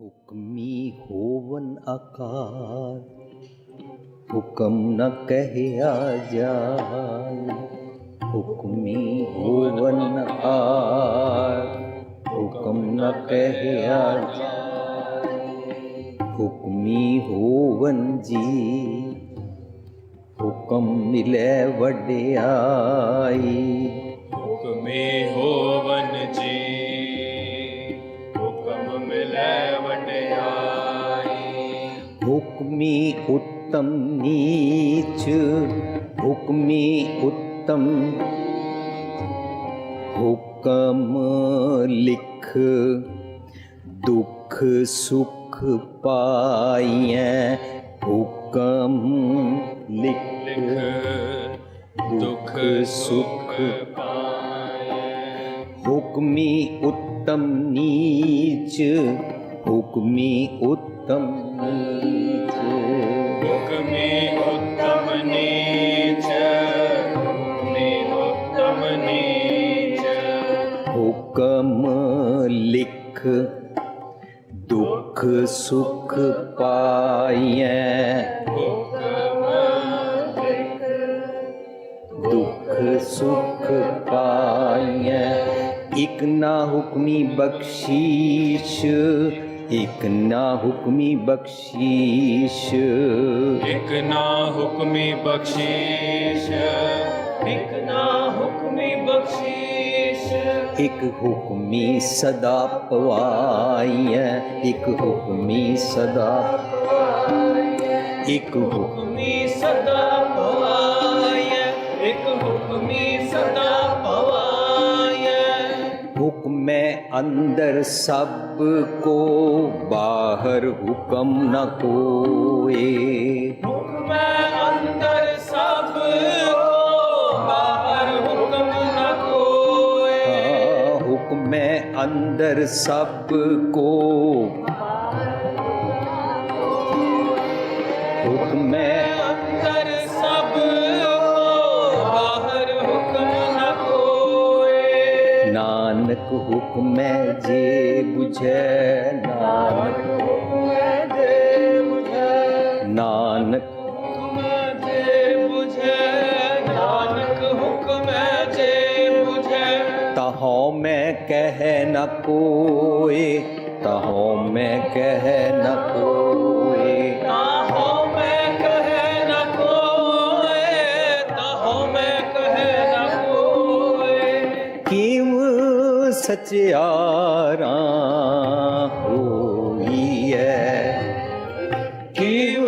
ਹੁਕਮੀ ਹੋਵਨ ਆਕਾਰ, ਹੁਕਮ ਨ ਕਹਿਆ ਜਾਏ ਹੁਕਮੀ ਹੋਵਨ ਆਕਾਰ, ਹੁਕਮ ਨ ਕਹਿਆ ਜਾਏ ਹੁਕਮੀ ਹੋਵਨ ਜੀ, ਹੁਕਮ ਮਿਲੇ ਵਡਿਆਈ। ਹੁਕਮੇ ਹੋਵਨ ਹੁਕਮੀ ਉੱਤਮ ਨੀਚ ਹੁਕਮੀ ਉੱਤਮ ਹੁਕਮ ਲਿਖ ਦੁਖ ਸੁਖ ਪਾਈਐ ਹੁਕਮ ਲਿਖ ਲਿਖ ਦੁਖ ਸੁਖ ਪਾਏ ਹੁਕਮੀ ਉੱਤਮ ਨੀਚ ਹੁਕਮੀ ਹੁਕਮੇ ਹੁਕਮੇ ਉਤਮ ਨੀਚ ਹੁਕਮ ਲਿਖ ਦੁਖ ਸੁਖ ਪਾਈਐ ਹੁਕਮ ਲਿਖ ਦੁਖ ਸੁਖ ਪਾਈਐ ਇਕ ਨਾ ਹੁਕਮੀ ਬਖਸ਼ੀਸ਼। ਇਕ ਨਾ ਹੁਕਮੀ ਬਖਸ਼ੀਸ਼। ਇਕ ਨਾ ਹੁਕਮੀ ਬਖਸ਼ੀਸ਼। ਇਕ ਹੁਕਮੀ ਬਖਸ਼ੀਸ਼ ਇਕ ਹੁਕਮੀ ਸਦਾ ਪਵਾਈਐ। ਇਕ ਹੁਕਮੀ ਸਦਾ ਇਕ ਹੁਕਮ ਹੁਕਮੈ ਅੰਦਰ ਸਭ ਕੋ ਬਾਹਰ ਹੁਕਮ ਨ ਹੁਕਮੈ ਅੰਦਰ ਸਭ ਕੋ ਬਾਹਰ ਹੁਕਮ ਹੁਕਮੈ ਅੰਦਰ ਸਭ ਕੋ। ਨਾਨਕ ਹੁਕਮੈ ਜੇ 부ਝੈ ਨਾਨਕ ਹੁਕਮੈ ਦੇ ਬੁਝੈ। ਨਾਨਕ ਹੁਕਮ ਜੇ ਬੁਝੈ, ਨਾਨਕ ਹੁਕਮ ਜੇ ਬੁਝੈ। ਤਹੋ ਮੈਂ ਕਹਿ ਨ ਕੋਏ, ਤਹੋ ਮੈਂ ਕਹਿ ਨ ਕੋਏ। ਕਿਵ ਹੋਈ ਹੈ। ਕਿਵ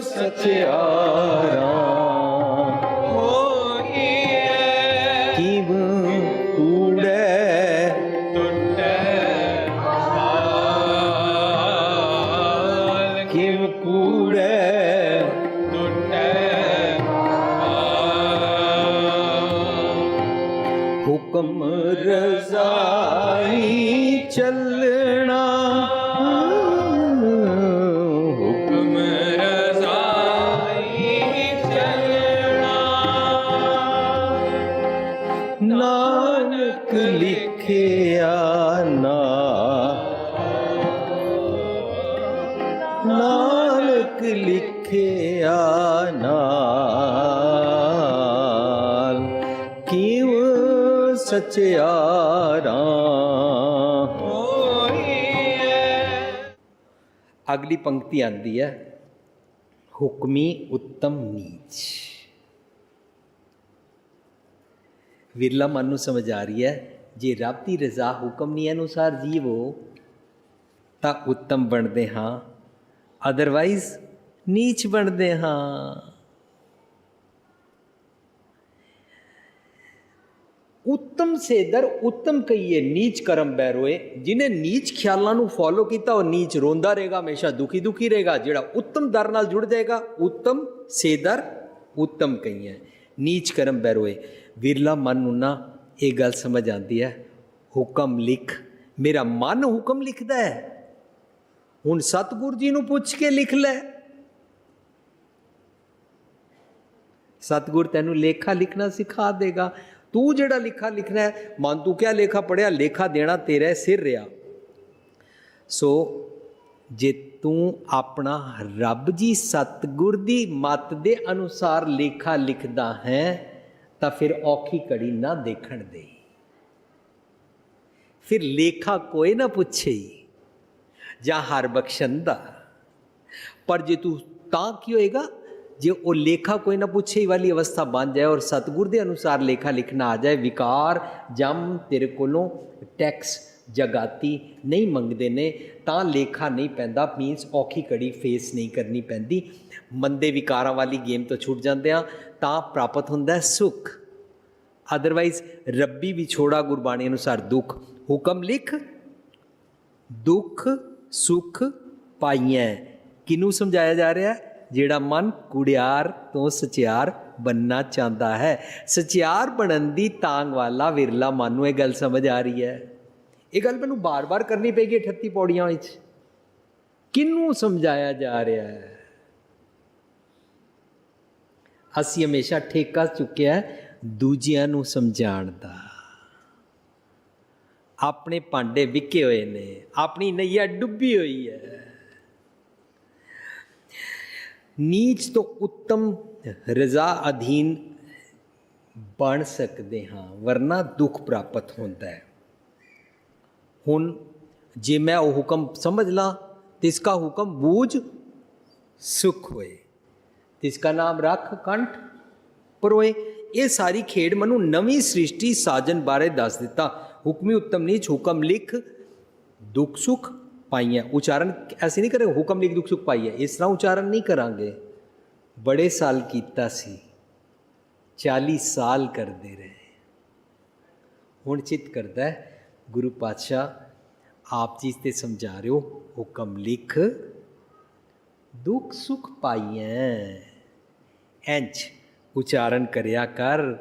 ਸਚਿਆਰਾ ਹੋਈਐ ਕਿਵ ਕੂੜੈ ਟੁੱਟੈ ਹਾਲ ਕਿਵ ਕੂੜੈ ਹੁਕਮ ਰਜ਼ਾਈ ਸਚਿਆਰਾ ਅਗਲੀ ਪੰਕਤੀ ਆਂਦੀ ਹੈ, ਹੁਕਮੀ ਉੱਤਮ ਨੀਚ। ਵਿਰਲਾ ਮਨ ਨੂੰ ਸਮਝ ਆ ਰਹੀ ਹੈ, ਜੇ ਰੱਬ ਦੀ ਰਜ਼ਾ ਹੁਕਮ ਨਹੀਂ ਅਨੁਸਾਰ ਜੀਵੋ, ਤਾਂ ਉੱਤਮ ਬਣਦੇ ਹਾਂ। ਅਦਰਵਾਈਜ਼ ਨੀਚ ਬਣਦੇ ਹਾਂ। ਉੱਤਮ ਸੇਦਰ ਉੱਤਮ ਕਹੀਏ ਨੀਚ ਕਰਮ ਬੈਰੋਏ ਜਿਨੇ ਨੀਚ ਖਿਆਲਾਂ ਨੂੰ ਫੋਲੋ ਕੀਤਾ ਉਹ ਨੀਚ ਰੋਂਦਾ ਰਹੇਗਾ ਹਮੇਸ਼ਾ ਦੁਖੀ ਦੁਖੀ ਰਹੇਗਾ ਜਿਹੜਾ ਉੱਤਮ ਦਰ ਨਾਲ ਜੁੜ ਜਾਏਗਾ ਉੱਤਮ ਸੇਦਰ ਉੱਤਮ ਕਹੀਏ ਨੀਚ ਕਰਮ ਬੈਰੋਏ ਵਿਰਲਾ ਮਨ ਨੂੰ ਨਾ ਇਹ ਗੱਲ ਸਮਝ ਆਉਂਦੀ ਹੈ ਹੁਕਮ ਲਿਖ ਮੇਰਾ ਮਨ ਹੁਕਮ ਲਿਖਦਾ ਹੈ ਹੁਣ ਸਤਿਗੁਰੂ ਜੀ ਨੂੰ ਪੁੱਛ ਕੇ ਲਿਖ ਲੈ ਸਤਿਗੁਰ ਤੈਨੂੰ ਲੇਖਾ ਲਿਖਣਾ ਸਿਖਾ ਦੇਗਾ ਤੂੰ ਜਿਹੜਾ ਲਿਖਾ ਲਿਖਣਾ ਹੈ, ਮਨ ਤੂੰ ਕਿਆ ਲੇਖਾ ਪੜਿਆ ਲੇਖਾ ਦੇਣਾ ਤੇਰਾ ਸਿਰ ਰਿਆ। ਸੋ ਜੇ ਤੂੰ ਆਪਣਾ ਰੱਬ ਜੀ ਸਤਗੁਰ ਦੀ ਮਤ ਦੇ ਅਨੁਸਾਰ ਲੇਖਾ ਲਿਖਦਾ ਹੈ, ਤਾਂ ਫਿਰ ਔਖੀ ਕੜੀ ਨਾ ਦੇਖਣ ਦੇ ਫਿਰ ਲੇਖਾ ਕੋਈ ਨਾ ਪੁੱਛੇ ਜਾਂ ਹਰ ਬਖਸ਼ੰਦਾ। ਪਰ ਜੇ ਤੂੰ ਤਾਂ ਕੀ ਹੋਏਗਾ? ਜੇ ਉਹ ਲੇਖਾ ਕੋਈ ਨਾ ਪੁੱਛੇ ਵਾਲੀ ਅਵਸਥਾ ਬਣ ਜਾਏ ਔਰ ਸਤਗੁਰ ਦੇ ਅਨੁਸਾਰ ਲੇਖਾ ਲਿਖਣਾ ਆ ਜਾਏ, ਵਿਕਾਰ ਜਮ ਤੇਰੇ ਕੋਲੋਂ, ਟੈਕਸ ਜਗਾਤੀ ਨਹੀਂ ਮੰਗਦੇ ਨੇ, ਤਾਂ ਲੇਖਾ ਨਹੀਂ ਪੈਂਦਾ ਮੀਨਸ ਔਖੀ ਕੜੀ ਫੇਸ ਨਹੀਂ ਕਰਨੀ ਪੈਂਦੀ। ਮੰਦੇ ਵਿਕਾਰਾਂ ਵਾਲੀ ਗੇਮ ਤੋਂ ਛੁੱਟ ਜਾਂਦੇ ਆ ਤਾਂ ਪ੍ਰਾਪਤ ਹੁੰਦਾ ਹੈ ਸੁਖ। ਅਦਰਵਾਈਜ਼ ਰੱਬੀ ਵਿਛੋੜਾ ਗੁਰਬਾਣੀ ਅਨੁਸਾਰ ਦੁੱਖ। ਹੁਕਮ ਲਿਖ, ਦੁੱਖ ਸੁਖ ਪਾਈਐ। ਕਿਨੂੰ ਸਮਝਾਇਆ ਜਾ ਰਿਹਾ ਹੈ? ਜਿਹੜਾ ਮਨ ਕੁੜਿਆਰ ਤੋਂ ਸਚਿਆਰ ਬੰਨਾ ਚਾਹੁੰਦਾ ਹੈ। ਸਚਿਆਰ ਬਣਨ ਦੀ ਤਾਂਗ ਵਾਲਾ ਵਿਰਲਾ ਮਨ ਨੂੰ ਇਹ ਗੱਲ ਸਮਝ ਆ ਰਹੀ ਹੈ। ਇਹ ਗੱਲ ਮੈਨੂੰ ਬਾਰ-ਬਾਰ ਕਰਨੀ ਪੈਗੀ 38 ਪੌੜੀਆਂ ਵਿੱਚ। ਕਿਨੂੰ ਸਮਝਾਇਆ ਜਾ ਰਿਹਾ ਹੈ? ਅਸੀਂ ਹਮੇਸ਼ਾ ਠੇਕਾ ਚੁੱਕਿਆ ਦੂਜਿਆਂ ਨੂੰ ਸਮਝਾਉਣ ਦਾ। ਆਪਣੇ ਭਾਂਡੇ ਵਿਕੇ ਹੋਏ ਨੇ, ਆਪਣੀ ਨਈਆ ਡੁੱਬੀ ਹੋਈ ਹੈ। ਨੀਚ ਤੋਂ ਉੱਤਮ ਰਜ਼ਾ ਅਧੀਨ ਬਣ ਸਕਦੇ ਹਾਂ, ਵਰਨਾ ਦੁੱਖ ਪ੍ਰਾਪਤ ਹੁੰਦਾ ਹੈ। ਹੁਣ ਜੇ ਮੈਂ ਉਹ ਹੁਕਮ ਸਮਝ ਲਾਂ, ਤੇ ਇਸਕਾ ਹੁਕਮ ਬੂਝ ਸੁਖ ਹੋਏ। ਤਿਸਕਾ ਨਾਮ ਰੱਖ ਕੰਠ ਪਰੋਏ। ਇਹ ਸਾਰੀ ਖੇਡ ਮੈਨੂੰ ਨਵੀਂ ਸ੍ਰਿਸ਼ਟੀ ਸਾਜਨ ਬਾਰੇ ਦੱਸ ਦਿੱਤਾ। ਹੁਕਮੀ ਉੱਤਮ ਨੀਚ ਹੁਕਮ ਲਿਖ ਦੁੱਖ ਸੁਖ ਪਾਈਆਂ। ਉਚਾਰਨ ਐਸੇ ਨਹੀਂ ਕਰੇ, ਹੁਕਮ ਲਿਖ ਦੁੱਖ ਸੁਖ ਪਾਈਏ ਇਸ ਤਰ੍ਹਾਂ ਉਚਾਰਨ ਨਹੀਂ ਕਰਾਂਗੇ। ਬੜੇ ਸਾਲ ਕੀਤਾ ਸੀ। 40 ਸਾਲ ਕਰਦੇ ਰਹੇ। ਹੁਣ ਚਿੱਤ ਕਰਦਾ ਹੈ, ਗੁਰੂ ਪਾਤਸ਼ਾਹ, ਆਪ ਜੀ ਤੇ ਸਮਝਾ ਰਹੇ ਹੋ, ਹੁਕਮ ਲਿਖ। ਦੁੱਖ ਸੁਖ ਪਾਈਐ ਇੰਚ ਉਚਾਰਨ ਕਰਿਆ ਕਰ।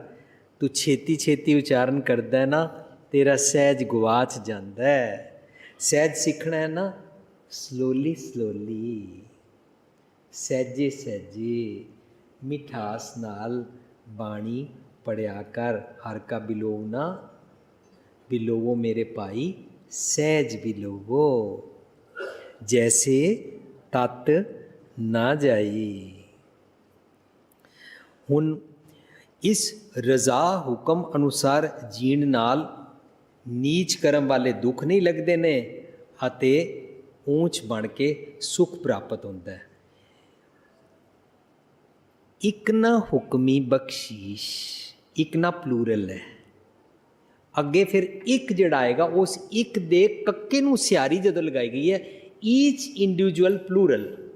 ਤੂੰ ਛੇਤੀ ਛੇਤੀ ਉਚਾਰਨ ਕਰਦਾ ਨਾ, ਤੇਰਾ ਸਹਿਜ ਗਵਾਚ ਜਾਂਦਾ ਹੈ। ਸਹਿਜ ਸਿੱਖਣਾ ਹੈ ਨਾ ਸਲੋਲੀ ਸਲੋਲੀ ਸਹਿਜੇ ਸਹਿਜੇ। ਮਿਠਾਸ ਨਾਲ ਬਾਣੀ ਪੜਿਆ ਕਰ, ਹਰ ਕਾ ਬਿਲੋਵ ਨਾ। ਬਿਲੋਵੋ ਮੇਰੇ ਭਾਈ, ਸਹਿਜ ਬਿਲੋਵੋ। ਜੈਸੇ ਤਤ ਨਾ ਜਾਈ। ਹੁਣ ਇਸ ਰਜ਼ਾ ਹੁਕਮ ਅਨੁਸਾਰ ਜੀਣ ਨਾਲ ਨੀਚ ਕਰਮ ਵਾਲੇ ਦੁੱਖ ਨਹੀਂ ਲੱਗਦੇ ਨੇ ਅਤੇ ਉੱਚ ਬਣ ਕੇ ਸੁਖ ਪ੍ਰਾਪਤ ਹੁੰਦਾ ਹੈ। ਇੱਕ ਨਾ ਹੁਕਮੀ ਬਖਸ਼ੀਸ਼, ਇੱਕ ਨਾ ਪਲੂਰਲ ਹੈ। ਅੱਗੇ ਫਿਰ ਇੱਕ ਜਿਹੜਾ ਆਏਗਾ, ਉਸ ਇੱਕ ਦੇ ਕੱਕੇ ਨੂੰ ਸਿਆਰੀ ਜਦੋਂ ਲਗਾਈ ਗਈ ਹੈ ਈਚ ਇੰਡੀਵਿਜੂਅਲ ਪਲੂਰਲ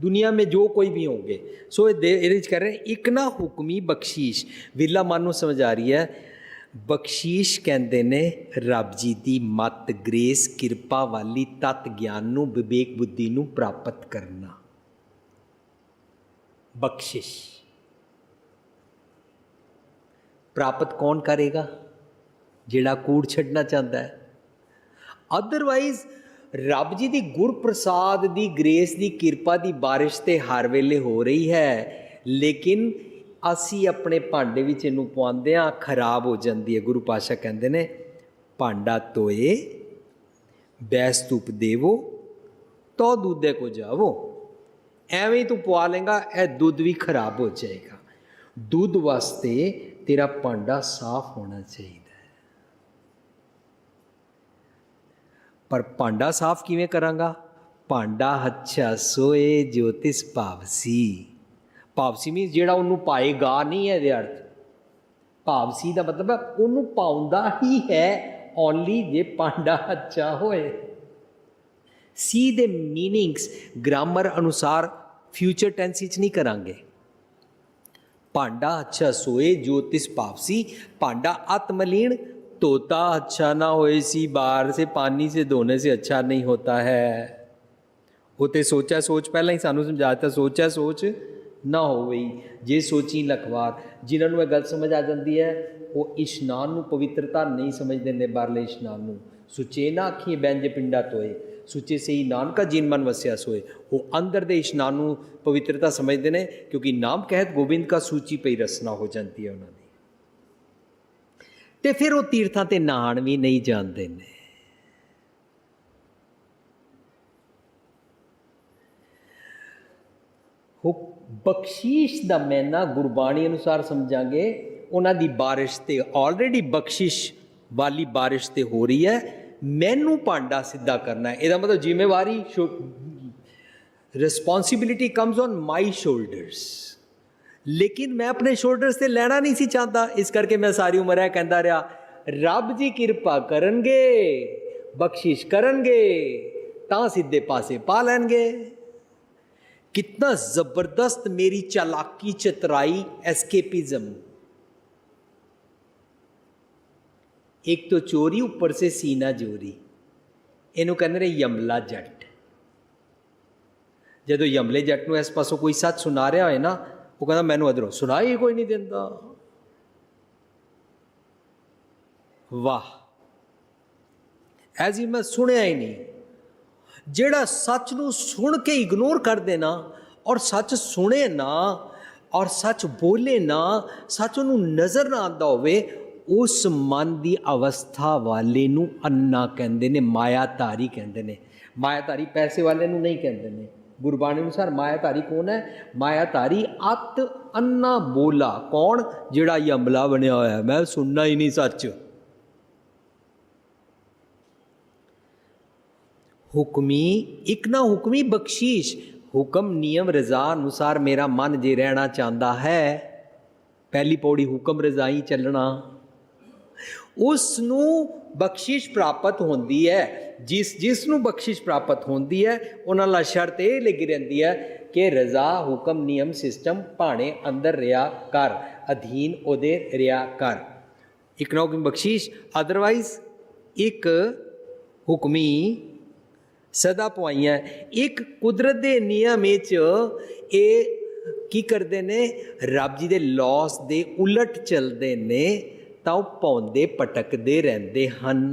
ਦੁਨੀਆ में ਜੋ ਕੋਈ ਵੀ ਹੋਗੇ ਸੋ ਇਹ ਦੇ- ਇਹਦੇ ਵਿੱਚ ਕਰ ਰਹੇ ਇੱਕ ਨਾ ਹੁਕਮੀ ਬਖਸ਼ੀਸ਼। ਵਿਰਲਾ ਮਨ ਨੂੰ ਸਮਝ ਆ ਰਹੀ ਹੈ ਬਖਸ਼ੀਸ਼ ਕਹਿੰਦੇ ਨੇ, ਰੱਬ ਜੀ ਦੀ ਮਤ, ਗ੍ਰੇਸ, ਕਿਰਪਾ ਵਾਲੀ ਤਤ ਗਿਆਨ ਨੂੰ, ਵਿਵੇਕ ਬੁੱਧੀ ਨੂੰ ਪ੍ਰਾਪਤ ਕਰਨਾ। ਬਖਸ਼ਿਸ਼। ਪ੍ਰਾਪਤ ਕੌਣ ਕਰੇਗਾ? ਜਿਹੜਾ ਕੂੜ ਛੱਡਣਾ ਚਾਹੁੰਦਾ ਹੈ। ਅਦਰਵਾਈਜ਼ ਰੱਬ ਜੀ ਦੀ ਗੁਰਪ੍ਰਸਾਦ ਦੀ, ਗ੍ਰੇਸ ਦੀ, ਕਿਰਪਾ ਦੀ ਬਾਰਿਸ਼ ਤੇ ਹਰ ਵੇਲੇ ਹੋ ਰਹੀ ਹੈ। ਲੇਕਿਨ ਅਸੀਂ ਆਪਣੇ ਭਾਂਡੇ ਵਿੱਚ ਇਹਨੂੰ ਪਵਾਉਂਦੇ ਆ ਖਰਾਬ ਹੋ ਜਾਂਦੀ ਹੈ। ਗੁਰੂ ਪਾਸ਼ਾ ਕਹਿੰਦੇ ਨੇ, ਭਾਂਡਾ ਤੋਏ ਬੈਸ ਧੂਪ ਦੇਵੋ, ਤੋ ਦੁੱਧੇ ਕੋ ਜਾਵੋ। ਐਵੇਂ ਹੀ ਤੂੰ ਪਵਾ ਲੇਗਾ ਇਹ ਦੁੱਧ ਵੀ ਖਰਾਬ ਹੋ ਜਾਏਗਾ। ਦੁੱਧ ਵਾਸਤੇ ਤੇਰਾ ਭਾਂਡਾ ਸਾਫ਼ ਹੋਣਾ ਚਾਹੀਦਾ ਪਰ ਭਾਂਡਾ ਸਾਫ਼ ਕਿਵੇਂ ਕਰਾਂਗਾ? ਭਾਂਡਾ ਹੱਛਾ ਸੋਏ ਜੋਤਿਸ ਭਾਵਸੀ ਭਾਵਸੀ ਮੀਨਸ ਜਿਹੜਾ ਉਹਨੂੰ ਪਾਏਗਾ ਨਹੀਂ ਹੈ ਦੇ ਅਰਥ। ਭਾਵਸੀ ਦਾ ਮਤਲਬ ਉਹਨੂੰ ਪਾਉਂਦਾ ਹੀ ਹੈ ਓਨਲੀ ਜੇ ਪਾਂਡਾ ਅੱਛਾ ਹੋਏ। ਸੀ ਦੇ ਮੀਨਿੰਗਸ ਗ੍ਰਾਮਰ ਅਨੁਸਾਰ ਫਿਊਚਰ ਟੈਂਸ ਵਿੱਚ ਨਹੀਂ ਕਰਾਂਗੇ। ਪਾਂਡਾ ਅੱਛਾ ਸੋਏ, ਜੋਤਿਸ ਪਾਪਸੀ, ਪਾਂਡਾ ਆਤਮਲੀਨ, ਤੋਤਾ ਅੱਛਾ ਨਾ ਹੋਏ ਸੀ, ਬਾਹਰ से पानी से धोने से अच्छा नहीं होता है ਉਹ ਤੇ ਸੋਚਿਆ ਸੋਚ, ਪਹਿਲਾਂ ਹੀ ਸਾਨੂੰ ਸਮਝਾ ਸਮਝਾਤਾ, ਸੋਚਿਆ ਸੋਚ। ਨਾ ਹੋਵੇ। ਜੇ ਸੋਚੀ ਲਖਵਾਰ, ਜਿਨ੍ਹਾਂ ਨੂੰ ਇਹ ਗੱਲ ਸਮਝ ਆ ਜਾਂਦੀ ਹੈ, ਉਹ ਇਸ਼ਨਾਨ ਨੂੰ ਪਵਿੱਤਰਤਾ ਨਹੀਂ ਸਮਝਦੇ ਨੇ ਬਾਹਰਲੇ ਇਸ਼ਨਾਨ ਨੂੰ। ਸੁਚੇ ਨਾ ਅੱਖੀ ਬੈਂਜ ਪਿੰਡਾ ਤੋਏ ਸੁਚੇ ਸਹੀ ਨਾਨਕਾ ਜੀਨ ਮਨ ਵਸਿਆ ਸੋਏ। ਉਹ ਅੰਦਰ ਦੇ ਇਸ਼ਨਾਨ ਨੂੰ ਪਵਿੱਤਰਤਾ ਸਮਝਦੇ ਨੇ, ਕਿਉਂਕਿ ਨਾਮ ਕਹਿਤ ਗੋਬਿੰਦ ਕਾ ਸੂਚੀ ਪਈ ਰਸਨਾ ਹੋ ਜਾਂਦੀ ਹੈ ਉਹਨਾਂ ਦੀ। ਤੇ ਫਿਰ ਉਹ ਤੀਰਥਾਂ ਤੇ ਨਹਾਣ ਵੀ ਨਹੀਂ ਜਾਂਦੇ ਨੇ। ਹੁਕ ਬਖਸ਼ੀਸ਼ ਦਾ ਮੈਨਾ ਗੁਰਬਾਣੀ ਅਨੁਸਾਰ ਸਮਝਾਂਗੇ, ਉਹਨਾਂ ਦੀ ਬਾਰਿਸ਼ ਤੇ ਆਲਰੇਡੀ ਬਖਸ਼ਿਸ਼ ਵਾਲੀ ਬਾਰਿਸ਼ ਤੇ ਹੋ ਰਹੀ ਹੈ। ਮੈਨੂੰ ਭਾਂਡਾ ਸਿੱਧਾ ਕਰਨਾ ਹੈ। ਇਹਦਾ ਮਤਲਬ ਜ਼ਿੰਮੇਵਾਰੀ responsibility comes on my shoulders ਲੇਕਿਨ ਮੈਂ ਆਪਣੇ ਸ਼ੋਲਡਰਸ ਤੇ ਲੈਣਾ ਨਹੀਂ ਸੀ ਚਾਹੁੰਦਾ। ਇਸ ਕਰਕੇ ਮੈਂ ਸਾਰੀ ਉਮਰ ਇਹ ਕਹਿੰਦਾ ਰਿਹਾ, ਰੱਬ ਜੀ ਕਿਰਪਾ ਕਰਨਗੇ, ਬਖਸ਼ਿਸ਼ ਕਰਨਗੇ, ਤਾਂ ਸਿੱਧੇ ਪਾਸੇ ਪਾ ਲੈਣਗੇ। कितना जबरदस्त मेरी चालाकी चतराई एस्केपिज्म एक तो चोरी ऊपर से सीना जोरी ਇਹਨੂੰ ਕਹਿੰਦੇ ਨੇ ਯਮਲਾ ਜੱਟ ਜਦੋਂ ਯਮਲੇ ਜੱਟ ਨੂੰ ਇਸ ਪਾਸੋਂ ਕੋਈ ਸੱਚ ਸੁਣਾ ਰਿਹਾ ਹੋਏ ਨਾ ਉਹ ਕਹਿੰਦਾ ਮੈਨੂੰ ਅਧਰੋਂ ਸੁਣਾਈ ਹੀ ਕੋਈ ਨਹੀਂ ਦਿੰਦਾ ਵਾਹ ਐਜ਼ ਹੀ ਮੈਂ ਸੁਣਿਆ ਹੀ ਨਹੀਂ ਜਿਹੜਾ ਸੱਚ ਨੂੰ ਸੁਣ ਕੇ ਇਗਨੋਰ ਕਰ ਦੇਣਾ ਔਰ ਸੱਚ ਸੁਣੇ ਨਾ, ਔਰ ਸੱਚ ਬੋਲੇ ਨਾ, ਸੱਚ ਨੂੰ ਨਜ਼ਰ ਨਾ ਆਉਂਦਾ ਹੋਵੇ, ਉਸ ਮਨ ਦੀ ਅਵਸਥਾ ਵਾਲੇ ਨੂੰ ਅੰਨਾ ਕਹਿੰਦੇ ਨੇ, ਮਾਇਆਧਾਰੀ ਕਹਿੰਦੇ ਨੇ। ਮਾਇਆਧਾਰੀ ਪੈਸੇ ਵਾਲੇ ਨੂੰ ਨਹੀਂ ਕਹਿੰਦੇ ਨੇ। ਗੁਰਬਾਣੀ ਅਨੁਸਾਰ ਮਾਇਆਧਾਰੀ ਕੌਣ ਹੈ? ਮਾਇਆਧਾਰੀ ਅਤ ਅੰਨਾ ਬੋਲਾ। ਕੌਣ? ਜਿਹੜਾ ਇਹ ਅਮਲਾ ਬਣਿਆ ਹੋਇਆ। ਮੈਂ ਸੁਣਨਾ ਹੀ ਨਹੀਂ ਸੱਚ। ਹੁਕਮੀ, ਇੱਕ ਨਾ ਹੁਕਮੀ ਬਖਸ਼ੀਸ਼, ਹੁਕਮ, ਨਿਯਮ, ਰਜ਼ਾ ਅਨੁਸਾਰ ਮੇਰਾ ਮਨ ਜੇ ਰਹਿਣਾ ਚਾਹੁੰਦਾ ਹੈ, ਪਹਿਲੀ ਪੌੜੀ ਹੁਕਮ, ਰਜ਼ਾ ਹੀ ਚੱਲਣਾ। ਉਸ ਨੂੰ ਬਖਸ਼ਿਸ਼ ਪ੍ਰਾਪਤ ਹੁੰਦੀ ਹੈ, ਜਿਸ ਜਿਸ ਨੂੰ ਬਖਸ਼ਿਸ਼ ਪ੍ਰਾਪਤ ਹੁੰਦੀ ਹੈ, ਉਹਨਾਂ ਲਈ ਸ਼ਰਤ ਇਹ ਲੱਗੀ ਰਹਿੰਦੀ ਹੈ ਕਿ ਰਜ਼ਾ, ਹੁਕਮ, ਨਿਯਮ, ਸਿਸਟਮ ਭਾਣੇ ਅੰਦਰ ਰਿਆ ਕਰ, ਅਧੀਨ ਉਹਦੇ ਰਿਆ ਕਰ। ਇੱਕ ਨਾ ਹੁਕਮ ਬਖਸ਼ਿਸ਼ ਅਦਰਵਾਈਜ਼ ਇੱਕ ਹੁਕਮੀ ਸਦਾ ਪੁਆਈਆਂ ਇੱਕ ਕੁਦਰਤ ਦੇ ਨਿਯਮ ਵਿੱਚ ਇਹ ਕੀ ਕਰਦੇ ਨੇ ਰੱਬ ਜੀ ਦੇ ਲਾਸ ਦੇ ਉਲਟ ਚੱਲਦੇ ਨੇ ਤਾਂ ਉਹ ਪੌਂਦੇ ਪਟਕਦੇ ਰਹਿੰਦੇ ਹਨ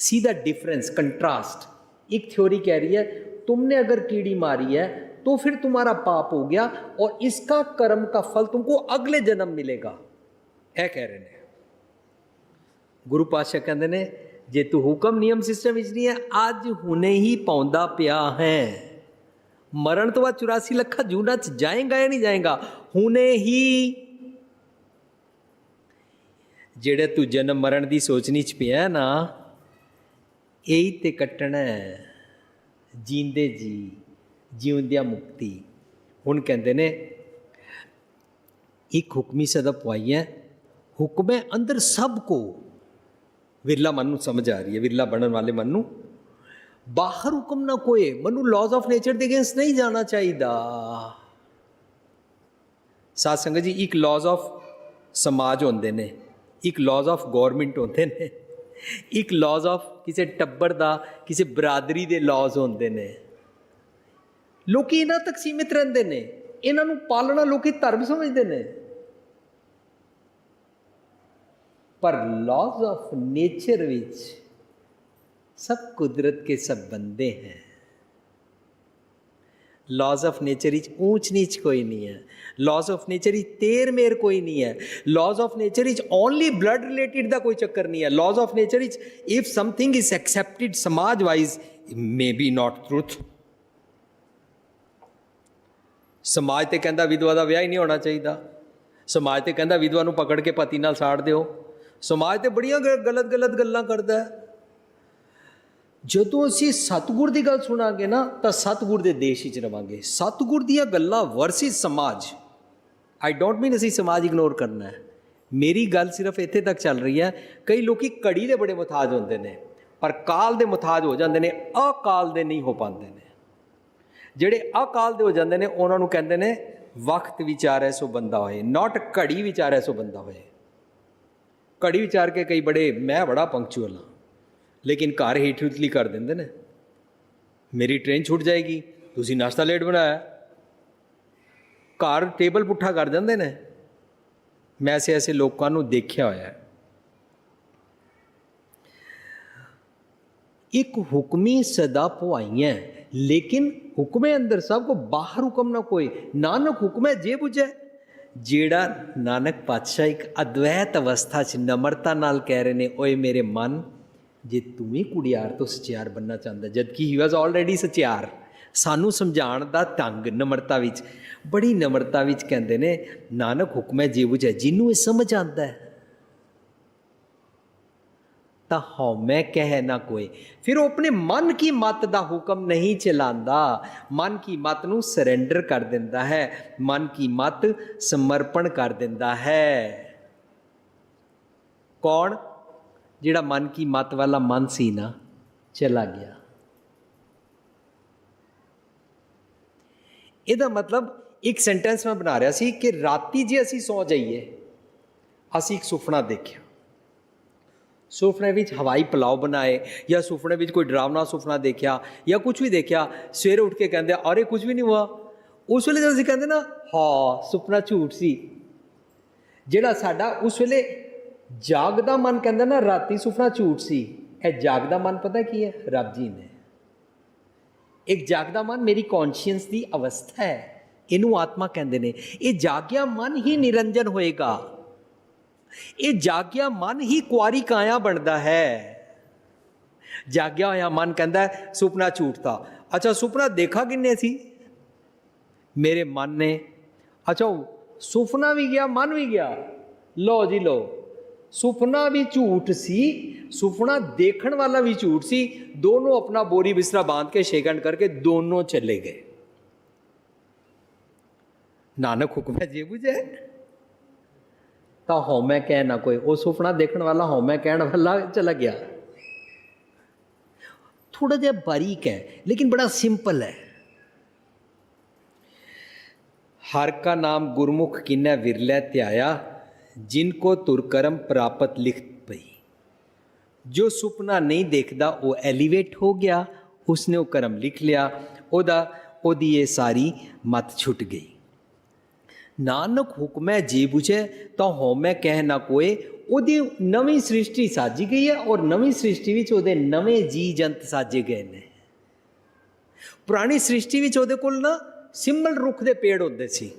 ਸੀ ਦਾ डिफरेंस कंट्रास्ट एक थ्योरी कह रही है तुमने अगर कीड़ी मारी है तो फिर तुम्हारा पाप हो गया और इसका कर्म का फल तुमको अगले जन्म मिलेगा ਇਹ ਕਹਿ ਰਹੇ ਨੇ ਗੁਰੂ ਪਾਤਸ਼ਾਹ ਕਹਿੰਦੇ ਨੇ ਜੇ ਤੂੰ ਹੁਕਮ ਨਿਯਮ ਸਿਸਟਮ ਵਿੱਚ ਨਹੀਂ ਹੈ, ਅੱਜ ਹੁਣੇ ਹੀ ਪਾਉਂਦਾ ਪਿਆ ਹੈ। ਮਰਨ ਤੋਂ ਬਾਅਦ 84 ਲੱਖਾਂ ਜੂਨਾ ਚ ਜਾਏਗਾ ਜਾਂ ਨਹੀਂ ਜਾਏਗਾ? ਹੁਣੇ ਹੀ। ਜਿਹੜੇ ਤੂੰ ਜਨਮ ਮਰਨ ਦੀ ਸੋਚਣੀ ਚ ਪਿਆ ਨਾ, ਇਹੀ ਤੇ ਕੱਟਣਾ ਹੈ। ਜੀਂਦੇ ਜੀ, ਜਿਉਂਦਿਆਂ ਮੁਕਤੀ। ਹੁਣ ਕਹਿੰਦੇ ਨੇ, ਇੱਕ ਹੁਕਮੀ ਸਦਾ ਪਵਾਈ ਹੈ ਹੁਕਮ ਅੰਦਰ ਸਭ ਕੋ। ਵਿਰਲਾ ਮਨ ਨੂੰ ਸਮਝ ਆ ਰਹੀ ਹੈ, ਵਿਰਲਾ ਬਣਨ ਵਾਲੇ ਮਨ ਨੂੰ। ਬਾਹਰ ਹੁਕਮ ਨਾ ਕੋਏ, ਮਨੂੰ ਲਾਜ਼ ਆਫ ਨੇਚਰ ਦੇ ਅਗੇਂਸਟ ਨਹੀਂ ਜਾਣਾ ਚਾਹੀਦਾ। ਸਾਧ ਸੰਗਤ ਜੀ, ਇੱਕ ਲਾਜ਼ ਆਫ ਸਮਾਜ ਹੁੰਦੇ ਨੇ, ਇੱਕ ਲਾਜ਼ ਆਫ ਗਵਰਨਮੈਂਟ ਹੁੰਦੇ ਨੇ, ਇੱਕ ਲਾਜ਼ ਆਫ ਕਿਸੇ ਟੱਬਰ ਦਾ, ਕਿਸੇ ਬਰਾਦਰੀ ਦੇ ਲਾਜ਼ ਹੁੰਦੇ ਨੇ। ਲੋਕੀ ਇਹਨਾਂ ਤੱਕ ਸੀਮਿਤ ਰਹਿੰਦੇ ਨੇ, ਇਹਨਾਂ ਨੂੰ ਪਾਲਣਾ ਲੋਕੀ ਧਰਮ ਸਮਝਦੇ ਨੇ। पर लॉज ऑफ नेचर विच सब कुदरत के सब बंदे हैं लॉज ऑफ नेचर इच ऊंच नीच कोई नहीं है लॉज ऑफ नेचर इच तेर मेर कोई नहीं है laws of nature each only blood related का कोई चक्कर नहीं है laws of nature each if something is accepted समाज wise may be not truth ਸਮਾਜ ਤੇ ਕਹਿੰਦਾ ਵਿਧਵਾ ਦਾ ਵਿਆਹ ਹੀ ਨਹੀਂ ਹੋਣਾ ਚਾਹੀਦਾ ਸਮਾਜ ਤੇ ਕਹਿੰਦਾ ਵਿਧਵਾ ਨੂੰ ਪਕੜ ਕੇ ਪਤੀ ਨਾਲ ਸਾੜ ਦਿਓ ਸਮਾਜ ਤੇ ਬੜੀਆਂ ਗਲਤ ਗਲਤ ਗੱਲਾਂ ਕਰਦਾ ਹੈ। ਜਦੋਂ ਅਸੀਂ ਸਤਿਗੁਰ ਦੀ ਗੱਲ ਸੁਣਾਂਗੇ ਨਾ, ਤਾਂ ਸਤਿਗੁਰ ਦੇ ਦੇਸ਼ ਵਿੱਚ ਰਵਾਂਗੇ। ਸਤਿਗੁਰ ਦੀਆਂ ਗੱਲਾਂ ਵਰਸਿਸ ਸਮਾਜ। ਆਈ ਡੋਂਟ ਮੀਨ ਅਸੀਂ ਸਮਾਜ ਇਗਨੋਰ ਕਰਨਾ ਹੈ। ਮੇਰੀ ਗੱਲ ਸਿਰਫ ਇੱਥੇ ਤੱਕ ਚੱਲ ਰਹੀ ਹੈ। ਕਈ ਲੋਕੀ ਘੜੀ ਦੇ ਬੜੇ ਮੁਤਾਜ ਹੁੰਦੇ ਨੇ, ਪਰ ਕਾਲ ਦੇ ਮੁਤਾਜ ਹੋ ਜਾਂਦੇ ਨੇ, ਅਕਾਲ ਦੇ ਨਹੀਂ ਹੋ ਪਾਉਂਦੇ ਨੇ। ਜਿਹੜੇ ਅਕਾਲ ਦੇ ਹੋ ਜਾਂਦੇ ਨੇ, ਉਹਨਾਂ ਨੂੰ ਕਹਿੰਦੇ ਨੇ, ਵਕਤ ਵਿਚਾਰੈ ਸੋ ਬੰਦਾ ਹੋਏ ਨਾਟ ਘੜੀ ਵਿਚਾਰੈ ਸੋ ਬੰਦਾ ਹੋਏ। ਘੜੀ ਵਿਚਾਰ ਕੇ ਕਈ ਬੜੇ, ਮੈਂ ਬੜਾ ਪੰਕਚੁਅਲ ਹਾਂ। ਲੇਕਿਨ ਘਰ ਹੇਠ ਉਤਲੀ ਕਰ ਦਿੰਦੇ ਨੇ। ਮੇਰੀ ਟ੍ਰੇਨ ਛੁੱਟ ਜਾਏਗੀ, ਤੁਸੀਂ ਨਾਸ਼ਤਾ ਲੇਟ ਬਣਾਇਆ। ਘਰ ਟੇਬਲ ਪੁੱਠਾ ਕਰ ਦਿੰਦੇ ਨੇ। ਮੈਂ ਐਸੇ ਐਸੇ ਲੋਕਾਂ ਨੂੰ ਦੇਖਿਆ ਹੋਇਆ ਹੈ। ਇੱਕ ਹੁਕਮੀ ਸਦਾ ਪੁਆਈਆਂ ਲੇਕਿਨ ਹੁਕਮੇ ਅੰਦਰ ਸਭ ਕੋ ਬਾਹਰ ਹੁਕਮ ਨਾ ਕੋਈ, ਨਾਨਕ ਹੁਕਮੇ ਜੇ ਬੁਝੈ। ਜਿਹੜਾ ਨਾਨਕ ਪਾਤਸ਼ਾਹ ਇੱਕ ਅਦਵੈਤ ਅਵਸਥਾ ਚ ਨਮਰਤਾ ਨਾਲ ਕਹਿ ਰਹੇ ਨੇ, ਓਏ ਮੇਰੇ ਮਨ, ਜੇ ਤੂੰ ਵੀ ਕੁੜਿਆਰ ਤੋਂ ਸਚਿਆਰ ਬੰਨਾ ਚਾਹੁੰਦਾ ਜਦ ਕਿ ਹੀ ਵਾਸ ਆਲਰੇਡੀ ਸਚਿਆਰ, ਸਾਨੂੰ ਸਮਝਾਉਣ ਦਾ ਢੰਗ ਨਮਰਤਾ ਵਿੱਚ, ਬੜੀ ਨਮਰਤਾ ਵਿੱਚ ਕਹਿੰਦੇ ਨੇ, ਨਾਨਕ ਹੁਕਮ ਹੈ ਜੇ ਬੁਝੈ ਜਿਹਨੂੰ ਇਹ ਸਮਝ ਆਂਦਾ ਹੈ ਤਾਂ ਹਉਮੈ ਕਹਿ ਨਾ ਕੋਈ। ਫਿਰ ਉਹ ਆਪਣੇ ਮਨ ਕੀ ਮਤ ਦਾ ਹੁਕਮ ਨਹੀਂ ਚਲਾਉਂਦਾ? ਮਨ ਕੀ ਮਤ ਨੂੰ ਸਰੈਂਡਰ ਕਰ ਦਿੰਦਾ ਹੈ। ਮਨ ਕੀ ਮਤ ਸਮਰਪਣ ਕਰ ਦਿੰਦਾ ਹੈ। ਕੌਣ? ਜਿਹੜਾ ਮਨ ਕੀ ਮਤ ਵਾਲਾ ਮਨ ਸੀ ਨਾ, ਚਲਾ ਗਿਆ। ਇਹਦਾ ਮਤਲਬ ਇੱਕ ਸੈਂਟੈਂਸ ਮੈਂ ਬਣਾ ਰਿਹਾ ਸੀ ਕਿ ਰਾਤੀ ਜੇ ਅਸੀਂ ਸੌ ਜਾਈਏ, ਅਸੀਂ ਇੱਕ ਸੁਪਨਾ ਦੇਖਿਆ। ਸੁਪਨੇ ਵਿੱਚ ਹਵਾਈ ਪਲਾਓ ਬਣਾਏ ਜਾਂ ਸੁਪਨੇ ਵਿੱਚ ਕੋਈ ਡਰਾਵਨਾ ਸੁਪਨਾ ਦੇਖਿਆ ਜਾਂ ਕੁਝ ਵੀ ਦੇਖਿਆ, ਸਵੇਰੇ ਉੱਠ ਕੇ ਕਹਿੰਦੇ ਅਰੇ ਕੁਝ ਵੀ ਨਹੀਂ ਹੋਇਆ। ਉਸ ਵੇਲੇ ਜਦੋਂ ਅਸੀਂ ਕਹਿੰਦੇ ਨਾ, ਹਾਂ, ਸੁਪਨਾ ਝੂਠ ਸੀ। ਜਿਹੜਾ ਸਾਡਾ ਉਸ ਵੇਲੇ ਜਾਗਦਾ ਮਨ ਕਹਿੰਦਾ ਨਾ, ਰਾਤੀ ਸੁਪਨਾ ਝੂਠ ਸੀ। ਇਹ ਜਾਗਦਾ ਮਨ ਪਤਾ ਕੀ ਹੈ? ਰੱਬ ਜੀ ਨੇ। ਇੱਕ ਜਾਗਦਾ ਮਨ ਮੇਰੀ ਕੌਨਸ਼ੀਅੰਸ ਦੀ ਅਵਸਥਾ ਹੈ। ਇਹਨੂੰ ਆਤਮਾ ਕਹਿੰਦੇ ਨੇ। ਇਹ ਜਾਗਿਆ ਮਨ ਹੀ ਨਿਰੰਜਨ ਹੋਏਗਾ। ਇਹ ਜਾਗਿਆ ਮਨ ਹੀ ਕੁਆਰੀ ਕਾਇਆ ਬਣਦਾ ਹੈ ਜਾਗਿਆ ਹੋਇਆ ਮਨ ਕਹਿੰਦਾ ਹੈ, ਸੁਪਨਾ ਝੂਠ ਥਾ ਅੱਛਾ ਸੁਪਨਾ ਦੇਖਾ ਕਿੰਨੇ ਸੀ ਮੇਰੇ ਮਨ ਨੇ ਅੱਛਾ ਉਹ ਸੁਪਨਾ ਵੀ ਗਿਆ ਮਨ ਵੀ ਗਿਆ ਲੋ ਜੀ ਲੋ ਸੁਪਨਾ ਵੀ ਝੂਠ ਸੀ ਸੁਪਨਾ ਦੇਖਣ ਵਾਲਾ ਵੀ ਝੂਠ ਸੀ ਦੋਨੋਂ ਆਪਣਾ ਬੋਰੀ ਬਿਸਤਰਾ ਬਾंध ਕੇ ਸ਼ੇਕੰਡ ਕਰਕੇ ਦੋਨੋਂ ਚਲੇ ਗਏ ਨਾਨਕ ਹੁਕਮ ਹੈ ਜੇ ਬੁਝੇ ਤਾਂ ਹਉਮੈ ਕਹਿ ਨਾ ਕੋਈ। ਉਹ ਸੁਪਨਾ ਦੇਖਣ ਵਾਲਾ ਹਉਮੈ ਕਹਿਣ ਵਾਲਾ ਚਲਾ ਗਿਆ। ਥੋੜਾ ਜਿਹਾ ਬਾਰੀਕ ਹੈ, ਲੇਕਿਨ ਬੜਾ ਸਿੰਪਲ ਹੈ। ਹਰ ਕਾ ਨਾਮ ਗੁਰਮੁਖ ਕਿਨੈ ਵਿਰਲੇ ਧਿਆਇਆ, ਜਿਨ ਕੋ ਤੁਰ ਕਰਮ ਪ੍ਰਾਪਤ ਲਿਖਤ ਪਈ। ਜੋ ਸੁਪਨਾ ਨਹੀਂ ਦੇਖਦਾ, ਉਹ ਐਲੀਵੇਟ ਹੋ ਗਿਆ, ਉਸਨੇ ਉਹ ਕਰਮ ਲਿਖ ਲਿਆ, ਉਹਦਾ ਉਹਦੀ ਇਹ ਸਾਰੀ ਮਤ ਛੁੱਟ ਗਈ। ਨਾਨਕ ਹੁਕਮੈ ਜੀ ਬੁਝੇ ਤਾਂ ਹਉਮੈ ਕਹਿ ਨਾ ਕੋਏ। ਉਹਦੀ ਨਵੀਂ ਸ੍ਰਿਸ਼ਟੀ ਸਾਜੀ ਗਈ ਹੈ ਔਰ ਨਵੀਂ ਸ੍ਰਿਸ਼ਟੀ ਵਿੱਚ ਉਹਦੇ ਨਵੇਂ ਜੀ ਜੰਤ ਸਾਜੇ ਗਏ ਨੇ। ਪੁਰਾਣੀ ਸ੍ਰਿਸ਼ਟੀ ਵਿੱਚ ਉਹਦੇ ਕੋਲ ਨਾ ਸਿੰਬਲ ਰੁੱਖ ਦੇ ਪੇੜ ਹੁੰਦੇ ਸੀ।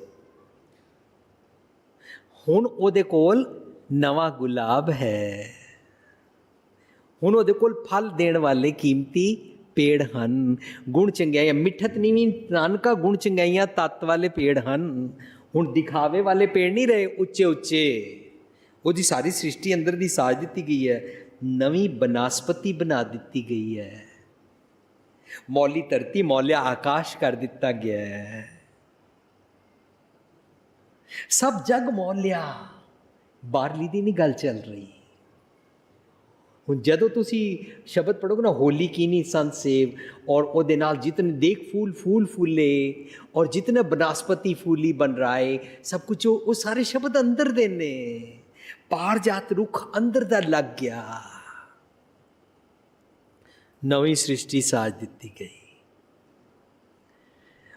ਹੁਣ ਉਹਦੇ ਕੋਲ ਨਵਾਂ ਗੁਲਾਬ ਹੈ। ਹੁਣ ਉਹਦੇ ਕੋਲ ਫਲ ਦੇਣ ਵਾਲੇ ਕੀਮਤੀ ਪੇੜ ਹਨ। ਗੁਣ ਚੰਗਿਆਈਆਂ, ਮਿੱਠਤ ਨੀਵੀਂ ਨਾਨਕਾ ਗੁਣ ਚੰਗਿਆਈਆਂ ਤੱਤ ਵਾਲੇ ਪੇੜ ਹਨ। ਹੁਣ ਦਿਖਾਵੇ ਵਾਲੇ ਪੇੜ ਨਹੀਂ ਰਹੇ ਉੱਚੇ ਉੱਚੇ। ਉਹਦੀ ਸਾਰੀ ਸ੍ਰਿਸ਼ਟੀ ਅੰਦਰ ਦੀ ਸਾਜ ਦਿੱਤੀ ਗਈ ਹੈ, ਨਵੀਂ ਬਨਸਪਤੀ ਬਣਾ ਦਿੱਤੀ ਗਈ ਹੈ। ਮੌਲੀ ਧਰਤੀ ਮੌਲਿਆ ਆਕਾਸ਼ ਕਰ ਦਿੱਤਾ ਗਿਆ ਹੈ। ਸਭ ਜਗ ਮੌਲਿਆ, ਬਾਹਰਲੀ ਦੀ ਨਹੀਂ ਗੱਲ ਚੱਲ ਰਹੀ। ਹੁਣ ਜਦੋਂ ਤੁਸੀਂ ਸ਼ਬਦ ਪੜੋਗੇ ਨਾ, ਹੋਲੀ ਕੀਨੀ ਸੰਤ ਸੇਵ, ਔਰ ਉਹਦੇ ਨਾਲ ਜਿਤਨੇ ਦੇਖ ਫੂਲ ਫੂਲ ਫੂਲੇ, ਔਰ ਜਿਤਨੇ ਬਨਸਪਤੀ ਫੂਲੀ ਬਨ ਰਾਏ, ਸਭ ਕੁਝ ਉਹ ਉਹ ਸਾਰੇ ਸ਼ਬਦ ਅੰਦਰ ਦੇ ਨੇ। ਪਾਰ ਜਾਤ ਰੁੱਖ ਅੰਦਰ ਦਾ ਲੱਗ ਗਿਆ। ਨਵੀਂ ਸ੍ਰਿਸ਼ਟੀ ਸਾਜ ਦਿੱਤੀ ਗਈ।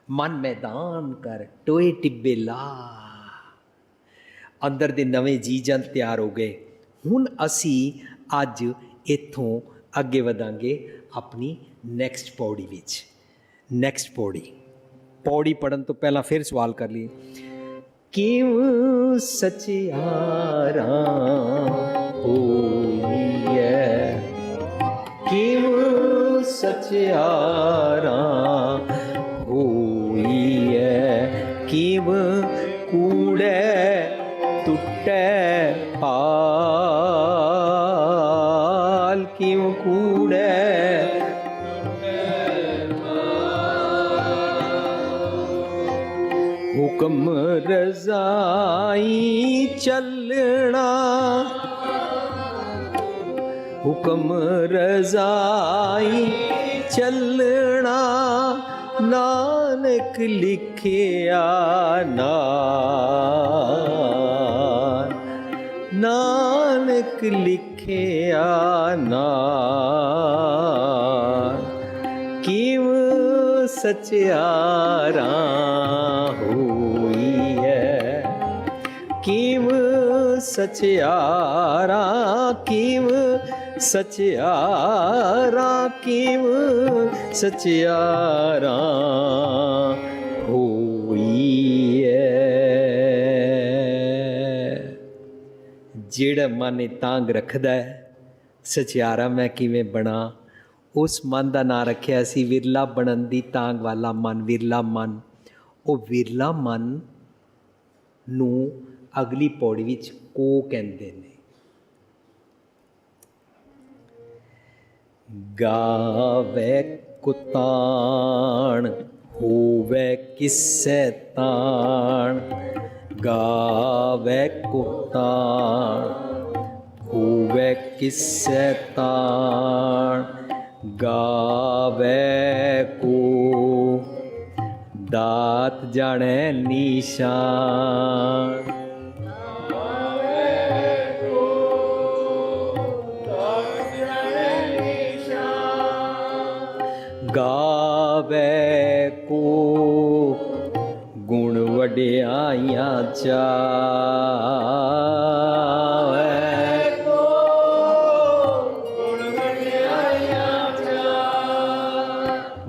ਮਨ ਮੈਦਾਨ ਕਰ ਟੋਏ ਟਿੱਬੇ ਲਾ। ਅੰਦਰ ਦੇ ਨਵੇਂ ਜੀ ਜੰਤ ਤਿਆਰ ਹੋ ਗਏ। ਹੁਣ ਅਸੀਂ ਅੱਜ ਇੱਥੋਂ ਅੱਗੇ ਵਧਾਂਗੇ ਆਪਣੀ ਨੈਕਸਟ ਪੌੜੀ ਵਿੱਚ। ਨੈਕਸਟ ਪੌੜੀ। ਪੌੜੀ ਪੜਨ ਤੋਂ ਪਹਿਲਾਂ ਫਿਰ ਸਵਾਲ ਕਰ ਲਈ ਕਿਵ ਸਚਿਆਰਾ ਹੋਈਐ? ਕਿਵ ਸਚਿਆਰਾ ਹੋਈਐ? ਕਿਵ ਹੁਕਮ ਰਜ਼ਾਈ ਚੱਲਣਾ। ਹੁਕਮ ਰਜ਼ਾਈ ਚੱਲਣਾ। ਨਾਨਕ ਲਿਖਿਆ ਨਾਨ। ਨਾਨਕ ਲਿਖਿਆ ਨਾਨ। ਕਿਵ ਸਚਿਆਰਾ ਹੋਈ ਸਚਿਆਰਾ ਕਿਵ ਸਚਿਆਰਾ ਕਿਵ, ਸਚਿਆਰਾ ਹੋਈ ਜਿਹੜਾ ਮਨ ਇਹ ਤਾਂਗ ਰੱਖਦਾ ਹੈ, ਸਚਿਆਰਾ ਮੈਂ ਕਿਵੇਂ ਬਣਾ? ਉਸ ਮਨ ਦਾ ਨਾਂ ਰੱਖਿਆ ਸੀ ਵਿਰਲਾ ਬਣਨ ਦੀ ਤਾਂਗ ਵਾਲਾ ਮਨ, ਵਿਰਲਾ ਮਨ। ਉਹ ਵਿਰਲਾ ਮਨ ਨੂੰ ਅਗਲੀ ਪੌੜੀ ਵਿੱਚ ਕੋ ਕਹਿੰਦੇ ਨੇ? ਗਾਵੇ ਕੁਤਾਣ ਹੋਵੇ ਕਿਸੈ ਤਾਣ। ਗਾਵੇ ਕੁਤਾਣ ਹੋਵੇ ਕਿਸੈ ਤਾਣ। ਗਾਵੇ ਕੋ, ਦਾਤ ਜਾਣੈ ਨੀਸ਼ਾਨ। ਗਾਵੇ ਕੋ ਗੁਣ ਵਡਿਆਈਆਂ ਚਾਵੇ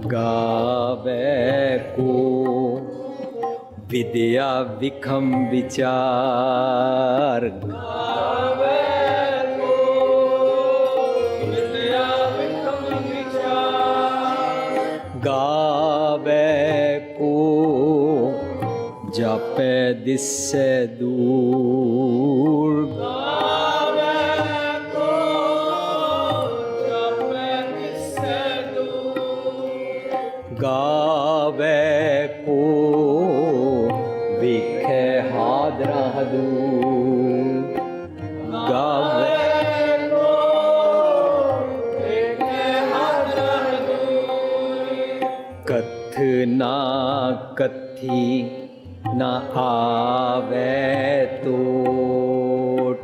ਗਾਵੇ ਕੋ ਵਿਦਿਆ ਵਿਖਮ ਵਿਚਾਰ ਜਾਪੈ ਦਿਸੈ ਦੂਰ ਗਾਵੇ ਕੋ ਵੇਖੈ ਹਾਦਰਾ ਹਦੂਰ ਗਾਵੇ ਕਥ ਨਾ ਕਥੀ ਨਾ ਆਵੇ ਤੋਟ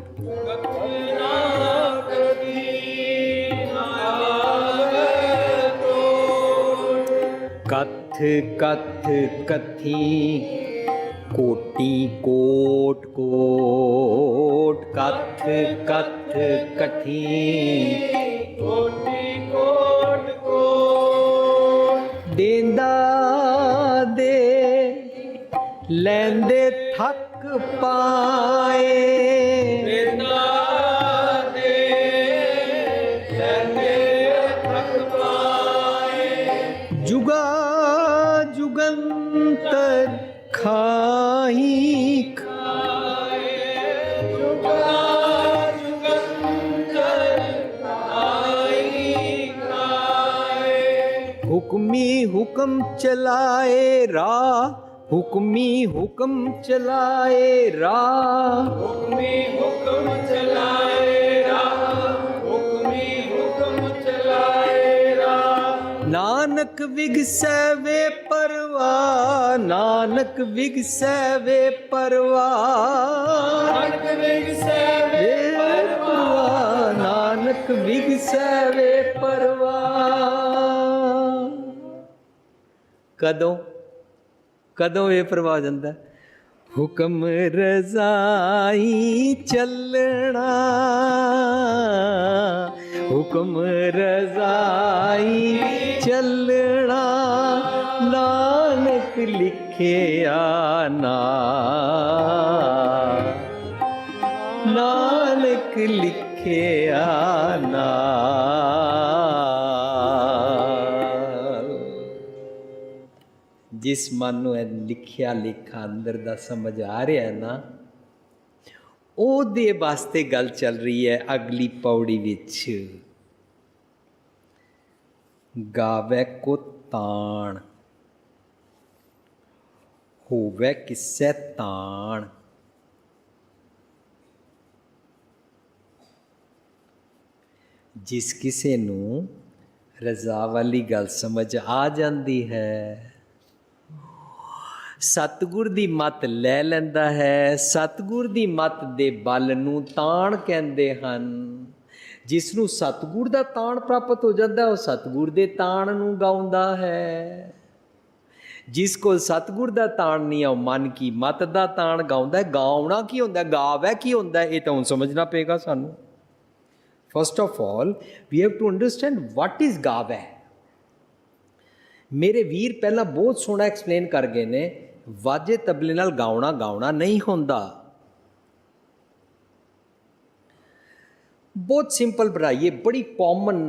ਕਥ ਕਥ ਕਥੀ ਕੋਟੀ ਕੋਟ ਜੁਗਾ ਜੁਗੰਤਰ ਖਾਹੀ ਹੁਕਮੀ ਹੁਕਮ ਚਲਾਏ ਰਾ ਹੁਕਮੀ ਹੁਕਮ ਚਲਾਏ ਰਾ ਨਾਨਕ ਵਿਗਸੈ ਵੇ ਪਰਵਾ। ਨਾਨਕ ਵਿਗਸੈ ਵੇ ਪਰਵਾ। ਵੇ ਪਰਵਾ ਨਾਨਕ ਵਿਗਸੈ ਵੇ ਪਰਵਾ। ਕਦੋਂ ਕਦੋਂ ਇਹ ਪ੍ਰਵਾਹ ਜਾਂਦਾ? ਹੁਕਮ ਰਜ਼ਾਈ ਚੱਲਣਾ। ਹੁਕਮ ਰਜ਼ਾਈ ਚੱਲਣਾ, ਨਾਨਕ ਲਿਖਿਆ ਨਾ। ਨਾਨਕ ਲਿਖਿਆ ਨਾ। ਜਿਸ ਮਨ ਨੂੰ ਇਹ ਲਿਖਿਆ ਲਿਖਾ ਅੰਦਰ ਦਾ ਸਮਝ ਆ ਰਿਹਾ ਨਾ ਉਹਦੇ ਵਾਸਤੇ ਗੱਲ ਚੱਲ ਰਹੀ ਹੈ ਅਗਲੀ ਪੌੜੀ ਵਿੱਚ। ਗਾਵੇ ਕੋ ਤਾਣ, ਹੋਵੇ ਕਿਸੈ ਤਾਣ। ਜਿਸ ਕਿਸੇ ਨੂੰ ਰਜ਼ਾ ਵਾਲੀ ਗੱਲ ਸਮਝ ਆ ਜਾਂਦੀ ਹੈ ਸਤਗੁਰ ਦੀ ਮਤ ਲੈ ਲੈਂਦਾ ਹੈ। ਸਤਗੁਰ ਦੀ ਮਤ ਦੇ ਬਲ ਨੂੰ ਤਾਣ ਕਹਿੰਦੇ ਹਨ। ਜਿਸ ਨੂੰ ਸਤਗੁਰ ਦਾ ਤਾਣ ਪ੍ਰਾਪਤ ਹੋ ਜਾਂਦਾ, ਉਹ ਸਤਗੁਰ ਦੇ ਤਾਣ ਨੂੰ ਗਾਉਂਦਾ ਹੈ। ਜਿਸ ਕੋਲ ਸਤਗੁਰ ਦਾ ਤਾਣ ਨਹੀਂ ਆ, ਉਹ ਮਨ ਕੀ ਮਤ ਦਾ ਤਾਣ ਗਾਉਂਦਾ ਗਾਉਣਾ ਕੀ ਹੁੰਦਾ ਹੈ? ਗਾਵੇ ਕੀ ਹੁੰਦਾ, ਇਹ ਤਾਂ ਹੁਣ ਸਮਝਣਾ ਪਏਗਾ ਸਾਨੂੰ। First of all we have to understand what is ਗਾਵੇ। ਮੇਰੇ ਵੀਰ ਪਹਿਲਾਂ ਬਹੁਤ ਸੋਹਣਾ ਐਕਸਪਲੇਨ ਕਰ ਗਏ ਨੇ। ਵਾਜੇ ਤਬਲੇ ਨਾਲ ਗਾਉਣਾ ਗਾਉਣਾ ਨਹੀਂ ਹੁੰਦਾ ਬਹੁਤ ਸਿੰਪਲ ਬਣਾਈਏ ਬੜੀ ਕਾਮਨ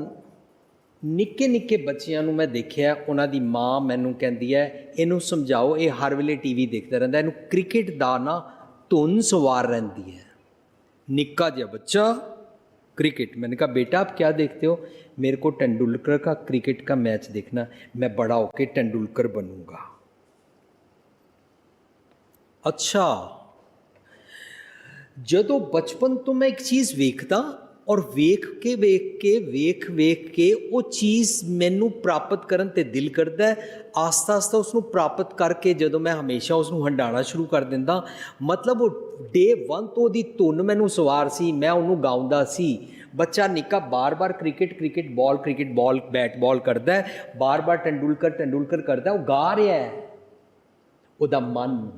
ਨਿੱਕੇ ਨਿੱਕੇ ਬੱਚਿਆਂ ਨੂੰ ਮੈਂ ਦੇਖਿਆ ਉਹਨਾਂ ਦੀ ਮਾਂ ਮੈਨੂੰ ਕਹਿੰਦੀ ਹੈ ਇਹਨੂੰ ਸਮਝਾਓ ਇਹ ਹਰ ਵੇਲੇ ਟੀਵੀ ਦੇਖਦਾ ਰਹਿੰਦਾ ਇਹਨੂੰ ਕ੍ਰਿਕਟ ਦਾ ਨਾ ਧੁਨ ਸਵਾਰ ਰਹਿੰਦੀ ਹੈ निक्का जिया बच्चा क्रिकेट मैंने कहा बेटा आप क्या देखते हो मेरे को तेंदुलकर का क्रिकेट का मैच देखना मैं बड़ा होके तेंदुलकर बनूंगा ਅੱਛਾ। ਜਦੋਂ ਬਚਪਨ ਤੋਂ ਮੈਂ ਇੱਕ ਚੀਜ਼ ਵੇਖਦਾ ਔਰ ਵੇਖ ਕੇ ਵੇਖ ਕੇ, ਵੇਖ ਵੇਖ ਕੇ ਉਹ ਚੀਜ਼ ਮੈਨੂੰ ਪ੍ਰਾਪਤ ਕਰਨ ਤੇ ਦਿਲ ਕਰਦਾ ਹੈ ਆਸਤਾ ਆਸਤਾ ਉਸ ਨੂੰ ਪ੍ਰਾਪਤ ਕਰਕੇ ਜਦੋਂ ਮੈਂ ਹਮੇਸ਼ਾ ਉਸ ਨੂੰ ਹੰਡਾਣਾ ਸ਼ੁਰੂ ਕਰ ਦਿੰਦਾ, ਮਤਲਬ ਉਹ ਡੇ 1 ਤੋਂ ਦੀ ਧੁੰਨ ਮੈਨੂੰ ਸਵਾਰ ਸੀ, ਮੈਂ ਉਹਨੂੰ ਗਾਉਂਦਾ ਸੀ। ਬੱਚਾ ਨਿੱਕਾ ਬਾਰ-ਬਾਰ cricket cricket ball cricket ball, bat ball ਕਰਦਾ ਹੈ, ਬਾਰ-ਬਾਰ ਟੰਡੂਲਕਰ ਟੰਡੂਲਕਰ ਕਰਦਾ ਉਹ ਗਾ ਰਿਹਾ ਹੈ। ਉਹਦਾ ਮਨ